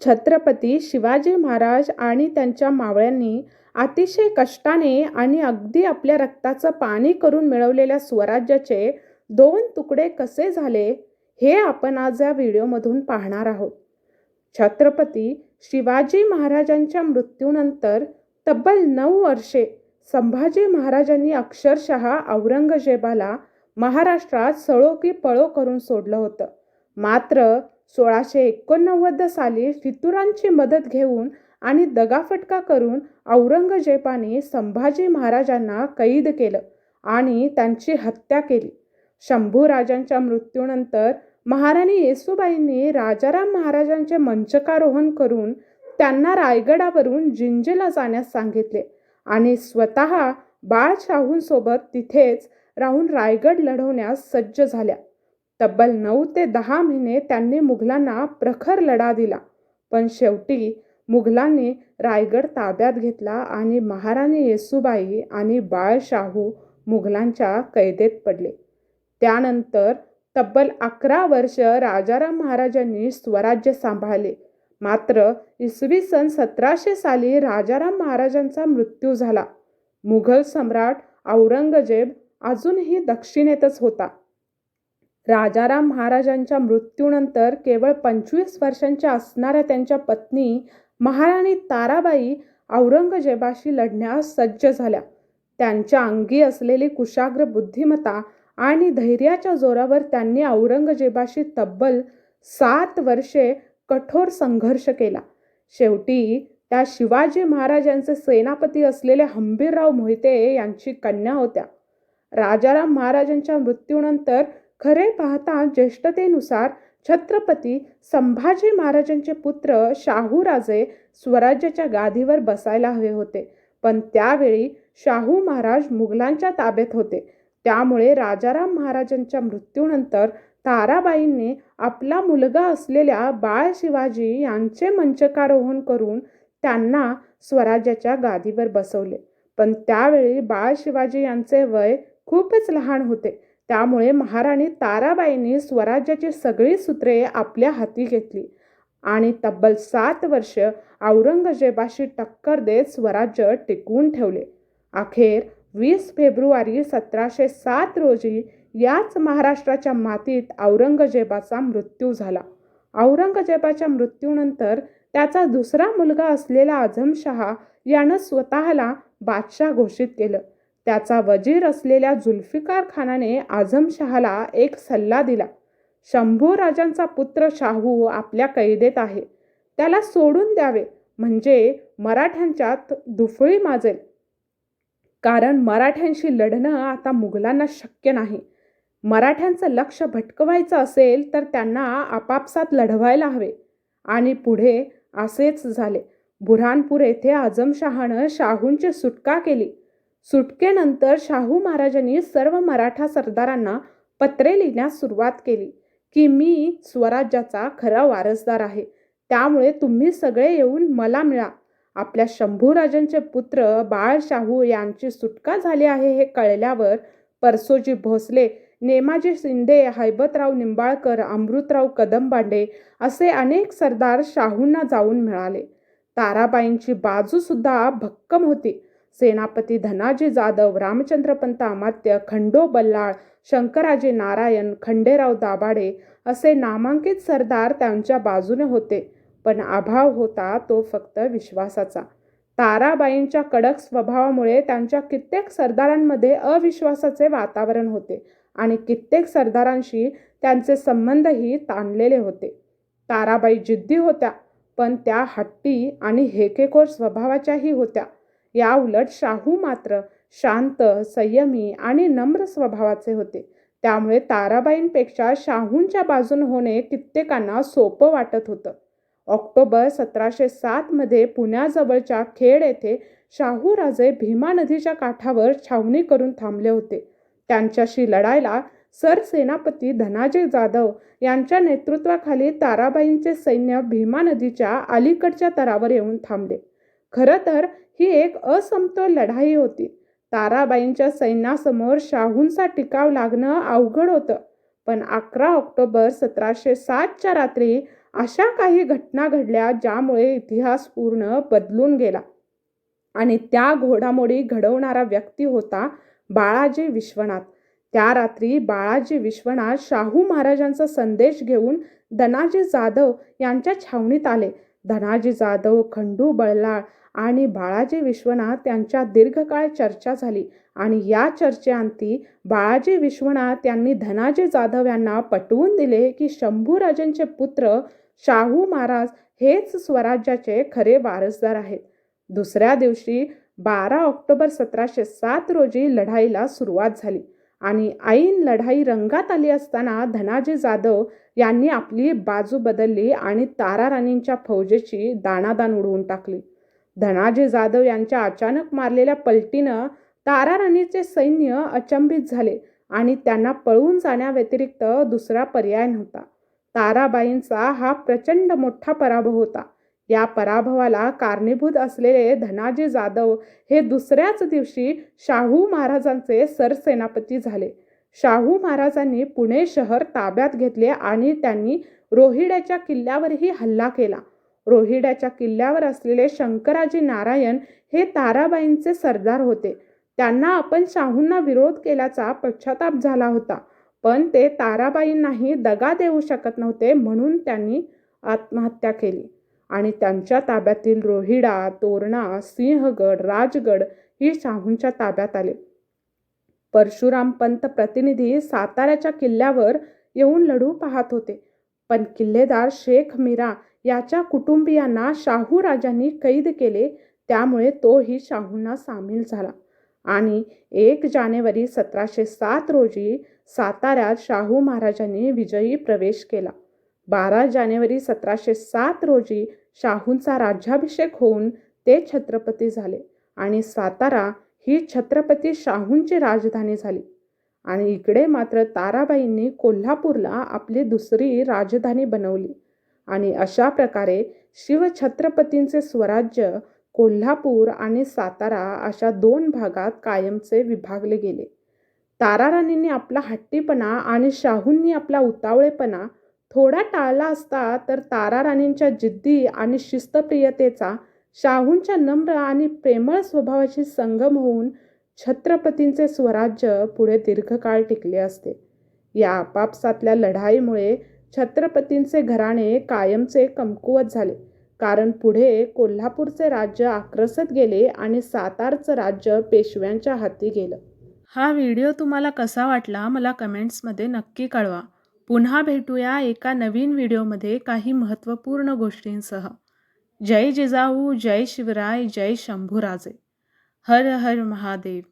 छत्रपती शिवाजी महाराज आणि त्यांच्या मावळ्यांनी अतिशय कष्टाने आणि अगदी आपल्या रक्ताचं पाणी करून मिळवलेल्या स्वराज्याचे दोन तुकडे कसे झाले हे आपण आज या व्हिडिओमधून पाहणार आहोत. छत्रपती शिवाजी महाराजांच्या मृत्यूनंतर तब्बल नऊ वर्षे संभाजी महाराजांनी अक्षरशः औरंगजेबाला महाराष्ट्रात सळो की पळो करून सोडलं होतं. मात्र सोळाशे एकोणनव्वद साली फितुरांची मदत घेऊन आणि दगाफटका करून औरंगजेबाने संभाजी महाराजांना कैद केलं आणि त्यांची हत्या केली. शंभूराजांच्या मृत्यूनंतर महाराणी येसुबाईंनी राजाराम महाराजांचे मंचकारोहण करून त्यांना रायगडावरून जिंजेला जाण्यास सांगितले आणि स्वतः बाळशाहूंसोबत तिथेच राहून रायगड लढवण्यास सज्ज झाल्या. तब्बल नऊ ते दहा महिने त्यांनी मुघलांना प्रखर लढा दिला. पण शेवटी मुघलांनी रायगड ताब्यात घेतला आणि महाराणी येसुबाई आणि बाळशाहू मुघलांच्या कैदेत पडले. त्यानंतर तब्बल अकरा वर्ष राजाराम महाराजांनी स्वराज्य सांभाळले. मात्र इसवी सन सतराशे साली राजाराम महाराजांचा मृत्यू झाला. मुघल सम्राट औरंगजेब अजूनही दक्षिणेतच होता. राजाराम महाराजांच्या मृत्यूनंतर केवळ पंचवीस वर्षांच्या असणाऱ्या त्यांच्या पत्नी महाराणी ताराबाई औरंगजेबाशी लढण्यास सज्ज झाल्या. त्यांच्या अंगी असलेली कुशाग्र बुद्धिमत्ता आणि धैर्याच्या जोरावर त्यांनी औरंगजेबाशी तब्बल सात वर्षे कठोर संघर्ष केला. शेवटी त्या शिवाजी महाराजांचे सेनापती असलेले हंबीरराव मोहिते यांची कन्या होत्या. राजाराम महाराजांच्या मृत्यूनंतर खरे पाहता ज्येष्ठतेनुसार छत्रपती संभाजी महाराजांचे पुत्र शाहूराजे स्वराज्याच्या गादीवर बसायला हवे होते. पण त्यावेळी शाहू महाराज मुघलांच्या ताब्यात होते. त्यामुळे राजाराम महाराजांच्या मृत्यूनंतर ताराबाईंनी आपला मुलगा असलेल्या बाळ शिवाजी यांचे मंचकारोहण करून त्यांना स्वराज्याच्या गादीवर बसवले. पण त्यावेळी बाळ शिवाजी यांचे वय खूपच लहान होते. त्यामुळे महाराणी ताराबाईंनी स्वराज्याची सगळी सूत्रे आपल्या हाती घेतली आणि तब्बल सात वर्ष औरंगजेबाशी टक्कर देत स्वराज्य टिकवून ठेवले. अखेर वीस फेब्रुवारी सतराशे सात रोजी याच महाराष्ट्राच्या मातीत औरंगजेबाचा मृत्यू झाला. औरंगजेबाच्या मृत्यूनंतर त्याचा दुसरा मुलगा असलेला आझमशहा यानं स्वतःला बादशाह घोषित केलं. त्याचा वजीर असलेल्या जुल्फिकार खानाने आझमशहाला एक सल्ला दिला. शंभू राजांचा पुत्र शाहू आपल्या कैदेत आहे. त्याला सोडून द्यावे म्हणजे मराठ्यांच्यात दुफळी माजेल. कारण मराठ्यांशी लढणं आता मुघलांना शक्य नाही. मराठ्यांचं लक्ष भटकवायचं असेल तर त्यांना आपापसात लढवायला हवे. आणि पुढे असेच झाले. बुऱ्हाणपूर येथे आझमशहानं शाहूंची सुटका केली. सुटकेनंतर शाहू महाराजांनी सर्व मराठा सरदारांना पत्रे लिहिण्यास सुरुवात केली की मी स्वराज्याचा खरा वारसदार आहे. त्यामुळे तुम्ही सगळे येऊन मला मिळा. आपल्या शंभूराजांचे पुत्र बाळशाहू यांची सुटका झाली आहे हे कळल्यावर परसोजी भोसले नेमाजी शिंदे हैबतराव निंबाळकर अमृतराव कदमबांडे असे अनेक सरदार शाहूंना जाऊन मिळाले. ताराबाईंची बाजूसुद्धा भक्कम होती. सेनापती धनाजी जाधव रामचंद्रपंत अमात्य खंडो बल्लाळ शंकराजी नारायण खंडेराव दाभाडे असे नामांकित सरदार त्यांच्या बाजूने होते. पण अभाव होता तो फक्त विश्वासाचा. ताराबाईंच्या कडक स्वभावामुळे त्यांच्या कित्येक सरदारांमध्ये अविश्वासाचे वातावरण होते आणि कित्येक सरदारांशी त्यांचे संबंधही ताणलेले होते. ताराबाई जिद्दी होत्या पण त्या हट्टी आणि हेकेखोर स्वभावाच्याही होत्या. याउलट शाहू मात्र शांत संयमी आणि नम्र स्वभावाचे होते. त्यामुळे ताराबाईंपेक्षा शाहूंच्या बाजून होणे कित्येकांना सोपं वाटत होतं. ऑक्टोबर सतराशे सातमध्ये पुण्याजवळच्या खेड येथे शाहूराजे भीमा नदीच्या काठावर छावणी करून थांबले होते. त्यांच्याशी लढायला सरसेनापती धनाजी जाधव यांच्या नेतृत्वाखाली ताराबाईंचे सैन्य भीमा नदीच्या अलीकडच्या तरावर येऊन थांबले. खरं तर ही एक असमतोल लढाई होती. ताराबाईंच्या सैन्यासमोर शाहूंचा टिकाव लागणं अवघड होतं. पण अकरा ऑक्टोबर सतराशे सातच्या रात्री अशा काही घटना घडल्या ज्यामुळे इतिहास पूर्ण बदलून गेला. आणि त्या घोडामोडी घडवणारा व्यक्ती होता बाळाजी विश्वनाथ. त्या रात्री बाळाजी विश्वनाथ शाहू महाराजांचा संदेश घेऊन धनाजी जाधव यांच्या छावणीत आले. धनाजी जाधव खंडू बळलाळ आणि बाळाजी विश्वनाथ यांच्या दीर्घकाळ चर्चा झाली. आणि या चर्चेअंती बाळाजी विश्वनाथ यांनी धनाजी जाधव यांना पटवून दिले की शंभूराजांचे पुत्र शाहू महाराज हेच स्वराज्याचे खरे वारसदार आहेत. दुसऱ्या दिवशी बारा ऑक्टोबर सतराशे सात रोजी लढाईला सुरुवात झाली आणि ऐन लढाई रंगात आली असताना धनाजी जाधव यांनी आपली बाजू बदलली आणि तारा राणींच्या फौजेची दाणादाण उडवून टाकली. धनाजी जाधव यांच्या अचानक मारलेल्या पलटीनं तारा राणीचे सैन्य अचंबित झाले आणि त्यांना पळून जाण्याव्यतिरिक्त दुसरा पर्याय नव्हता. ताराबाईंचा हा प्रचंड मोठा पराभव होता. या पराभवाला कारणीभूत असलेले धनाजी जाधव हे दुसऱ्याच दिवशी शाहू महाराजांचे सरसेनापती झाले. शाहू महाराजांनी पुणे शहर ताब्यात घेतले आणि त्यांनी रोहिड्याच्या किल्ल्यावरही हल्ला केला. रोहिड्याच्या किल्ल्यावर असलेले शंकराजी नारायण हे ताराबाईंचे सरदार होते. त्यांना आपण शाहूंना विरोध केल्याचा पश्चाताप झाला होता. पण ते ताराबाईंनाही दगा देऊ शकत नव्हते म्हणून त्यांनी आत्महत्या केली. आणि त्यांच्या ताब्यातील रोहिडा तोरणा सिंहगड राजगड ही शाहूंच्या ताब्यात आले. परशुराम पंत प्रतिनिधी साताऱ्याच्या किल्ल्यावर येऊन लढू पाहत होते. पण किल्लेदार शेख मीरा याच्या कुटुंबियांना शाहू राजांनी कैद केले त्यामुळे तोही शाहूंना सामील झाला. आणि एक जानेवारी सतराशे सात रोजी साताऱ्यात शाहू महाराजांनी विजयी प्रवेश केला. बारा जानेवारी सतराशे सात रोजी शाहूंचा राज्याभिषेक होऊन ते छत्रपती झाले आणि सातारा ही छत्रपती शाहूंची राजधानी झाली. आणि इकडे मात्र ताराबाईंनी कोल्हापूरला आपली दुसरी राजधानी बनवली. आणि अशा प्रकारे शिवछत्रपतींचे स्वराज्य कोल्हापूर आणि सातारा अशा दोन भागात कायमचे विभागले गेले. ताराराणींनी आपला हट्टीपणा आणि शाहूंनी आपला उतावळेपणा थोडा टाळला असता तर ताराराणींच्या जिद्दी आणि शिस्तप्रियतेचा शाहूंच्या नम्र आणि प्रेमळ स्वभावाशी संगम होऊन छत्रपतींचे स्वराज्य पुढे दीर्घकाळ टिकले असते. या आपापसातल्या लढाईमुळे छत्रपतींचे घराणे कायमचे कमकुवत झाले. कारण पुढे कोल्हापूरचे राज्य आक्रसत गेले आणि सातारचं राज्य पेशव्यांच्या हाती गेलं. हा व्हिडिओ तुम्हाला कसा वाटला मला कमेंट्समध्ये नक्की कळवा. पुन्हा भेटूया एका नवीन व्हिडिओमध्ये काही महत्त्वपूर्ण गोष्टींसह. जय जिजाऊ जय शिवराय जय शंभूराजे. हर हर महादेव.